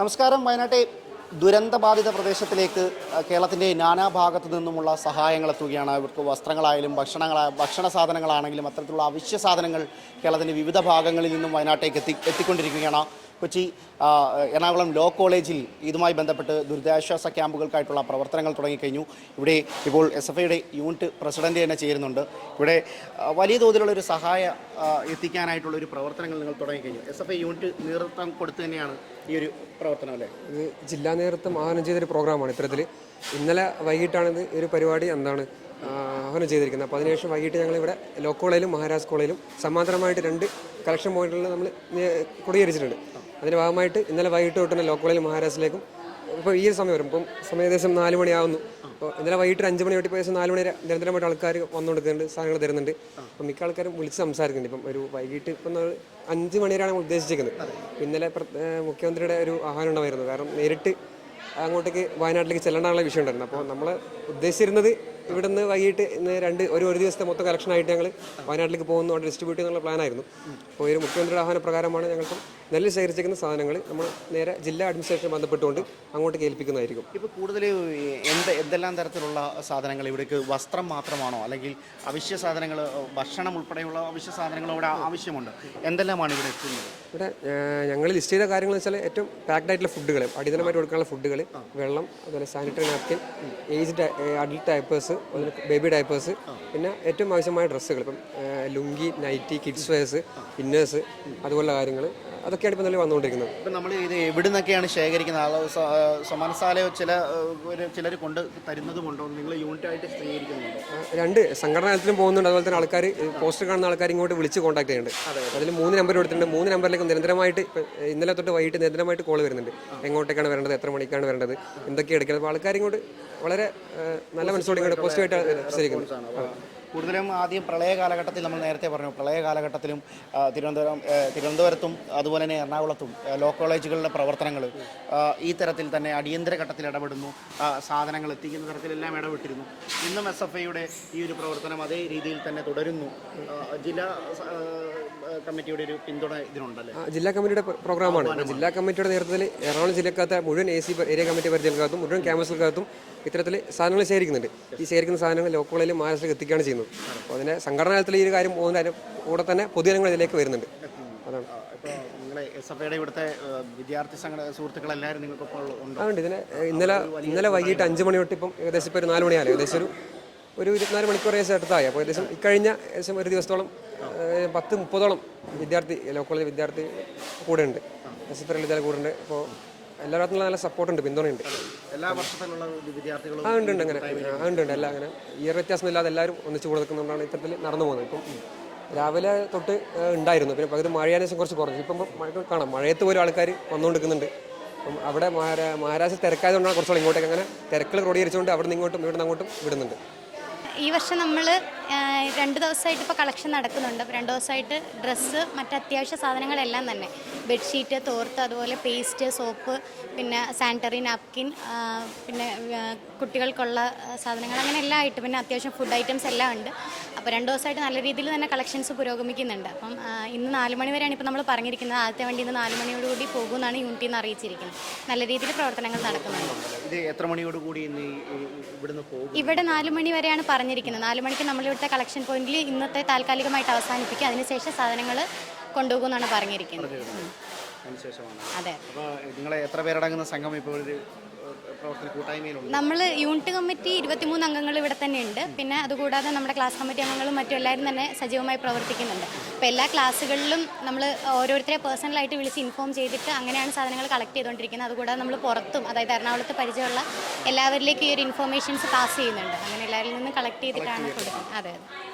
നമസ്കാരം. വയനാട്ടെ ദുരന്തബാധിത പ്രദേശത്തിലേക്ക് കേരളത്തിന്റെ നാനാഭാഗത്തു നിന്നുമുള്ള സഹായങ്ങൾ എത്തുകയാണ് ഇവർക്ക് വസ്ത്രങ്ങളായാലും ഭക്ഷണങ്ങളാ ഭക്ഷണ സാധനങ്ങളാണെങ്കിലും അത്തരത്തിലുള്ള അവശ്യ സാധനങ്ങൾ കേരളത്തിന്റെ വിവിധ ഭാഗങ്ങളിൽ നിന്നും വയനാട്ടേക്ക് എത്തി എത്തിക്കൊണ്ടിരിക്കുകയാണ്. കൊച്ചി എറണാകുളം ലോ കോളേജിൽ ഇതുമായി ബന്ധപ്പെട്ട് ദുരിതാശ്വാസ ക്യാമ്പുകൾക്കായിട്ടുള്ള പ്രവർത്തനങ്ങൾ തുടങ്ങിക്കഴിഞ്ഞു. ഇവിടെ ഇപ്പോൾ എസ് എഫ് ഐയുടെ യൂണിറ്റ് പ്രസിഡന്റ് തന്നെ ചേരുന്നുണ്ട്. ഇവിടെ വലിയ തോതിലുള്ള ഒരു സഹായ എത്തിക്കാനായിട്ടുള്ള ഒരു പ്രവർത്തനങ്ങൾ നിങ്ങൾ തുടങ്ങിക്കഴിഞ്ഞു. എസ് എഫ് ഐ യൂണിറ്റ് നേതൃത്വം കൊടുത്തു തന്നെയാണ് ഈ ഒരു പ്രവർത്തനം അല്ലേ? ഇത് ജില്ലാ നേതൃത്വം ആഹ്വാനം ചെയ്തൊരു പ്രോഗ്രാമാണ് ഇത്തരത്തിൽ ഇന്നലെ വൈകിട്ടാണ് ഒരു പരിപാടി. എന്താണ്? ആഹ്വാനം ചെയ്തിരിക്കുന്നത്. അപ്പോൾ അതിനുശേഷം വൈകിട്ട് ഞങ്ങൾ ഇവിടെ ലോ കോളേജിലും മഹാരാജ് കോളേജിലും സമാന്തരമായിട്ട് രണ്ട് കളക്ഷൻ പോയിന്റുകളിൽ നമ്മൾ കുടിയേരിച്ചിട്ടുണ്ട് അതിന്റെ ഭാഗമായിട്ട് ഇന്നലെ വൈകിട്ട് തൊട്ട് ലോ കോളേജിലും മഹാരാജിലേക്കും ഇപ്പോൾ ഈ സമയം വരും. ഇപ്പം സമയം ഏകദേശം നാല് മണിയാവുന്നു. അപ്പോൾ ഇന്നലെ വൈകിട്ട് അഞ്ച് മണി തൊട്ട് ഏകദേശം നാല് മണി വരെ നിരന്തരമായിട്ട് ആൾക്കാർ വന്നുകൊടുക്കുന്നുണ്ട് സാധനങ്ങൾ തരുന്നുണ്ട്. അപ്പോൾ മിക്ക ആൾക്കാരും വിളിച്ച് സംസാരിക്കുന്നുണ്ട്. ഇപ്പം ഒരു വൈകിട്ട് ഇപ്പം അഞ്ച് മണി വരെയാണ് നമ്മൾ ഉദ്ദേശിച്ചിരിക്കുന്നത്. ഇന്നലെ മുഖ്യമന്ത്രിയുടെ ഒരു ആഹ്വാനം ഉണ്ടായിരുന്നു. കാരണം നേരിട്ട് അങ്ങോട്ടേക്ക് വയനാട്ടിലേക്ക് ചെല്ലേണ്ടാനുള്ള വിഷയം ഉണ്ടായിരുന്നു. അപ്പോൾ നമ്മൾ ഉദ്ദേശിച്ചിരുന്നത് ഇവിടുന്ന് വൈകിട്ട് ഇന്ന് രണ്ട് ഒരു ഒരു ദിവസത്തെ മൊത്തം കളക്ഷനായിട്ട് ഞങ്ങൾ വയനാട്ടിലേക്ക് പോകുന്നു അവിടെ ഡിസ്ട്രിബ്യൂട്ട് ചെയ്യാനുള്ള പ്ലാനായിരുന്നു അപ്പോൾ ഒരു മുഖ്യമന്ത്രിയുടെ ആഹ്വാന പ്രകാരമാണ് ഞങ്ങൾക്ക് നെല്ല് ശേഖരിച്ചിരിക്കുന്ന സാധനങ്ങൾ നമ്മൾ നേരെ ജില്ലാ അഡ്മിനിസ്ട്രേഷൻ ബന്ധപ്പെട്ടുകൊണ്ട് അങ്ങോട്ട് കേൾപ്പിക്കുന്നതായിരിക്കും. ഇപ്പോൾ കൂടുതൽ എന്ത് എന്തെല്ലാം തരത്തിലുള്ള സാധനങ്ങൾ ഇവിടേക്ക്? വസ്ത്രം മാത്രമാണോ? അല്ലെങ്കിൽ അവശ്യ സാധനങ്ങൾ ഭക്ഷണം ഉൾപ്പെടെയുള്ള അവശ്യ സാധനങ്ങൾ ഇവിടെ ആവശ്യമുണ്ട്. എന്തെല്ലാമാണ് ഇവിടെ എത്തുന്നത്? ഇവിടെ ഞങ്ങൾ ലിസ്റ്റ് ചെയ്ത കാര്യങ്ങൾ വെച്ചാൽ ഏറ്റവും പാക്ഡ് ആയിട്ടുള്ള ഫുഡുകൾ അടിയന്തരമായിട്ട് കൊടുക്കാനുള്ള ഫുഡുകൾ വെള്ളം അതുപോലെ sanitary napkin age adult diapers baby diapers പിന്നെ ഏറ്റവും ആവശ്യമായ ഡ്രസ്സുകൾ ഇപ്പം lungi nightie kids wears inners അതുപോലുള്ള കാര്യങ്ങൾ അതൊക്കെയാണ് ഇപ്പോൾ നിലവിൽ വന്നുകൊണ്ടിരിക്കുന്നത്. ഇപ്പം നമ്മൾ ഇത് എവിടെ നിന്നൊക്കെയാണ് ശേഖരിക്കുന്നത് ആളോ? സ- സമാനസാലയോ ചില ചിലർ കൊണ്ട് തരുന്നതുമുണ്ടോ? നിങ്ങൾ യൂണിറ്റായിട്ട് സ്വീകരിക്കുന്നുണ്ടോ രണ്ട് സംഘടനത്തിലും പോകുന്നുണ്ട്. അതുപോലെ തന്നെ ആൾക്കാർ പോസ്റ്റർ കാണുന്ന ആൾക്കാർ ഇങ്ങോട്ട് വിളിച്ച് കോൺടാക്ട് ചെയ്യുന്നുണ്ട്. അതിൽ മൂന്ന് നമ്പർ കൊടുത്തിട്ടുണ്ട്. മൂന്ന് നമ്പറിലേക്ക് നിരന്തരമായിട്ട് ഇന്നലെ തൊട്ട് വൈകിട്ട് നിരന്തരമായിട്ട് കോൾ വരുന്നുണ്ട്. എങ്ങോട്ടേക്കാണ് വരേണ്ടത്? എത്ര മണിക്കാണ് വരേണ്ടത്? എന്തൊക്കെ എടുക്കുന്നത് അപ്പോൾ ആൾക്കാർ ഇങ്ങോട്ട് വളരെ നല്ല മനസ്സോടെ ഇങ്ങോട്ട് പോസിറ്റീവായിട്ട് സ്വീകരിക്കുന്നു കൂടുതലും ആദ്യം പ്രളയ കാലഘട്ടത്തിൽ നമ്മൾ നേരത്തെ പറഞ്ഞു പ്രളയ കാലഘട്ടത്തിലും തിരുവനന്തപുരം തിരുവനന്തപുരത്തും അതുപോലെ തന്നെ എറണാകുളത്തും ലോ കോളേജുകളുടെ പ്രവർത്തനങ്ങൾ ഈ തരത്തിൽ തന്നെ അടിയന്തര ഘട്ടത്തിൽ ഇടപെടുന്നു സാധനങ്ങൾ എത്തിക്കുന്ന തരത്തിലെല്ലാം ഇടപെട്ടിരുന്നു. ഇന്നും എസ് എഫ് ഐയുടെ ഈ ഒരു പ്രവർത്തനം അതേ രീതിയിൽ തന്നെ തുടരുന്നു. ജില്ലാ കമ്മിറ്റിയുടെ ഒരു പിന്തുണ ഇതിനുണ്ടല്ലേ? ജില്ലാ കമ്മിറ്റിയുടെ പ്രോഗ്രാമാണ്. ജില്ലാ കമ്മിറ്റിയുടെ നേതൃത്വത്തിൽ എറണാകുളം ജില്ലക്കകത്ത് മുഴുവൻ എ സി ഏരിയ കമ്മിറ്റി പരിധികൾക്കകത്തും മുഴുവൻ ക്യാമ്പസുകൾക്കകത്തും ഇത്തരത്തിൽ സാധനങ്ങൾ ശേഖരിക്കുന്നുണ്ട്. ഈ ശേഖരിക്കുന്ന സാധനങ്ങൾ ലോക്കുകളിലും മഹാരാഷ്ട്രയിൽ എത്തിക്കുകയാണ് ചെയ്യുന്നത്. അപ്പോൾ അതിനെ സംഘടനാ തലത്തിൽ ഈ ഒരു കാര്യം പോകുന്ന കൂടെ തന്നെ പൊതുജനങ്ങൾ ഇതിലേക്ക് വരുന്നുണ്ട്. അതാണ്. ഇവിടുത്തെ വിദ്യാർത്ഥി സംഘടന സുഹൃത്തുക്കളെല്ലാവരും നിങ്ങൾക്കൊപ്പം ഉണ്ടോ? അതുകൊണ്ട് ഇതിനെ ഇന്നലെ ഇന്നലെ വൈകിട്ട് അഞ്ച് മണി തൊട്ട് ഇപ്പം ഏകദേശം ഇപ്പോൾ ഒരു നാല് മണിയാലും ഏകദേശം ഒരു ഒരു ഇരുപത്തിനാല് മണിക്കൂർ ഏകദേശം അടുത്തായി. അപ്പോൾ ഏകദേശം ഇക്കഴിഞ്ഞ ഏകദേശം ഒരു ദിവസത്തോളം പത്ത് മുപ്പതോളം വിദ്യാർത്ഥി ലോ കോളേജ് വിദ്യാർത്ഥി കൂടെ ഉണ്ട് എസ് എഫ് വിദ്യാലയ കൂടെ ഉണ്ട് അപ്പോൾ എല്ലാവരും നല്ല സപ്പോർട്ടുണ്ട് പിന്തുണയുണ്ട്. എല്ലാ വർഷത്തിലുള്ള വിദ്യാർത്ഥികളും ആ ഉണ്ട് ഉണ്ട് അങ്ങനെ. ആ ഉണ്ട് ഉണ്ട്. എല്ലാം അങ്ങനെ. ഇയർ വ്യത്യാസമില്ലാതെ എല്ലാവരും ഒന്നിച്ച് കൂടെ നിൽക്കുന്നതുകൊണ്ടാണ് ഇത്തരത്തിൽ നടന്നു പോകുന്നത്. ഇപ്പം രാവിലെ തൊട്ട് ഉണ്ടായിരുന്നു. പിന്നെ പകുതി മഴയാനേശം കുറച്ച് കുറഞ്ഞു. ഇപ്പം മഴ കാണാം. മഴയത്ത് പോലും ആൾക്കാർ വന്നുകൊണ്ടിരിക്കുന്നുണ്ട്. അപ്പം അവിടെ മഹാരാ- മഹാരാഷ്ട്ര തിരക്കായതുകൊണ്ടാണ് കുറച്ചുകൂടെ ഇങ്ങോട്ടേക്ക് അങ്ങനെ തിരക്കുകൾ ക്രോഡീകരിച്ചുകൊണ്ട് അവിടെ നിന്ന് ഇങ്ങോട്ടും ഇവിടെ നിന്ന് അങ്ങോട്ടും വിടുന്നുണ്ട്. ഈ വർഷം നമ്മൾ രണ്ട് ദിവസമായിട്ട് ഇപ്പോൾ കളക്ഷൻ നടക്കുന്നുണ്ട്. അപ്പോൾ രണ്ട് ദിവസമായിട്ട് ഡ്രസ്സ് മറ്റ് അത്യാവശ്യ സാധനങ്ങളെല്ലാം തന്നെ. ബെഡ്ഷീറ്റ് തോർത്ത് അതുപോലെ പേസ്റ്റ് സോപ്പ് പിന്നെ സാനിറ്ററി നാപ്കിൻ പിന്നെ കുട്ടികൾക്കുള്ള സാധനങ്ങൾ അങ്ങനെ എല്ലാം ആയിട്ട് പിന്നെ അത്യാവശ്യം ഫുഡ് ഐറ്റംസ് എല്ലാം ഉണ്ട്. അപ്പോൾ രണ്ട് ദിവസമായിട്ട് നല്ല രീതിയിൽ തന്നെ കളക്ഷൻസ് പുരോഗമിക്കുന്നുണ്ട്. അപ്പം ഇന്ന് നാല് മണി വരെയാണ് ഇപ്പോൾ നമ്മൾ പറഞ്ഞിരിക്കുന്നത്. ആദ്യത്തെ വണ്ടി ഇന്ന് നാല് മണിയോടുകൂടി പോകുമെന്നാണ് യൂണിറ്റിൽ നിന്ന് അറിയിച്ചിരിക്കുന്നത്. നല്ല രീതിയിൽ പ്രവർത്തനങ്ങൾ നടക്കുന്നുണ്ട്. ഇത് എത്ര മണിയോട് കൂടി ഇന്ന് ഈ- ഈ- ഇവിടുന്ന് പോകും? ഇവിടെ നാല് മണി വരെയാണ് പറഞ്ഞിരിക്കുന്നത്. നാല് മണിക്ക് നമ്മൾ ഇവിടുത്തെ കളക്ഷൻ പോയിന്റിൽ ഇന്നത്തെ താൽക്കാലികമായിട്ട് അവസാനിപ്പിക്കുക. അതിനുശേഷം സാധനങ്ങൾ കൊണ്ടുപോകുമെന്നാണ് പറഞ്ഞിരിക്കുന്നത്. അതെ. നിങ്ങളെ എത്ര പേരടങ്ങുന്ന സംഘം ഇപ്പോൾ ഒരു നമ്മൾ യൂണിറ്റ് കമ്മിറ്റി ഇരുപത്തിമൂന്ന് അംഗങ്ങൾ ഇവിടെ തന്നെ ഉണ്ട് പിന്നെ അതുകൂടാതെ നമ്മുടെ ക്ലാസ് കമ്മിറ്റി അംഗങ്ങളും മറ്റും എല്ലാവരും തന്നെ സജീവമായി പ്രവർത്തിക്കുന്നുണ്ട്. അപ്പോൾ എല്ലാ ക്ലാസ്സുകളിലും നമ്മൾ ഓരോരുത്തരെ പേഴ്സണലായിട്ട് വിളിച്ച് ഇൻഫോം ചെയ്തിട്ട് അങ്ങനെയാണ് സാധനങ്ങൾ കളക്ട് ചെയ്തുകൊണ്ടിരിക്കുന്നത്. അതുകൂടാതെ നമ്മൾ പുറത്തും അതായത് എറണാകുളത്ത് പരിചയമുള്ള എല്ലാവരിലേക്കും ഈ ഒരു ഇൻഫോർമേഷൻസ് പാസ് ചെയ്യുന്നുണ്ട്. അങ്ങനെ എല്ലാവരിൽ നിന്നും കളക്ട് ചെയ്തിട്ടാണ് കൊടുക്കുന്നത്. അതെ അതെ.